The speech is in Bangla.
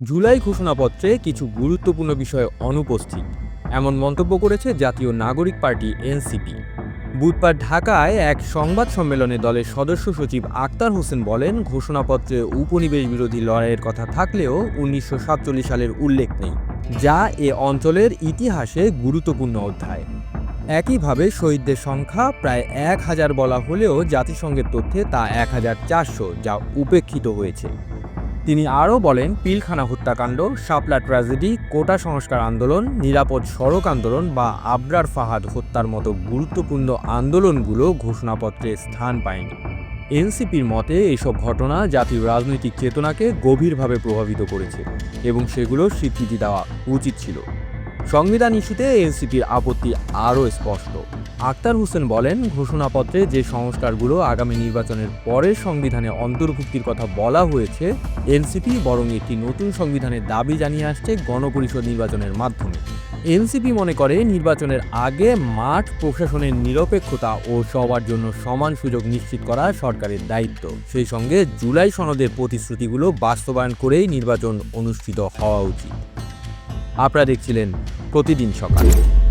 জুলাই ঘোষণাপত্রে কিছু গুরুত্বপূর্ণ বিষয় অনুপস্থিত, এমন মন্তব্য করেছে জাতীয় নাগরিক পার্টি এনসিপি। বুধবার ঢাকায় এক সংবাদ সম্মেলনে দলের সদস্য সচিব আক্তার হোসেন বলেন, ঘোষণাপত্রে উপনিবেশ বিরোধী লড়াইয়ের কথা থাকলেও উনিশশো সাতচল্লিশ সালের উল্লেখ নেই, যা এ অঞ্চলের ইতিহাসে গুরুত্বপূর্ণ অধ্যায়। একইভাবে শহীদদের সংখ্যা প্রায় এক হাজার বলা হলেও জাতিসংঘের তথ্যে তা এক হাজার চারশো, যা উপেক্ষিত হয়েছে। তিনি আরও বলেন, পিলখানা হত্যাকাণ্ড, শাপলা ট্র্যাজেডি, কোটা সংস্কার আন্দোলন, নিরাপদ সড়ক আন্দোলন বা আবরার ফাহাদ হত্যার মতো গুরুত্বপূর্ণ আন্দোলনগুলো ঘোষণাপত্রে স্থান পায়নি। এনসিপির মতে এসব ঘটনা জাতীয় রাজনৈতিক চেতনাকে গভীরভাবে প্রভাবিত করেছে এবং সেগুলো স্বীকৃতি দেওয়া উচিত ছিল। সংবিধান ইস্যুতে এনসিপির আপত্তি আরও স্পষ্ট। আক্তার হোসেন বলেন, ঘোষণাপত্রে যে সংস্কারগুলো আগামী নির্বাচনের পরের সংবিধানে অন্তর্ভুক্তির কথা বলা হয়েছে, এনসিপি বরং একটি নতুন সংবিধানের দাবি জানিয়ে আসছে গণপরিষদ নির্বাচনের মাধ্যমে। এনসিপি মনে করে, নির্বাচনের আগে মাঠ, প্রশাসনের নিরপেক্ষতা ও সবার জন্য সমান সুযোগ নিশ্চিত করা সরকারের দায়িত্ব। সেই সঙ্গে জুলাই সনদের প্রতিশ্রুতিগুলো বাস্তবায়ন করেই নির্বাচন অনুষ্ঠিত হওয়া উচিত। আপনারা দেখছিলেন প্রতিদিন সকালে।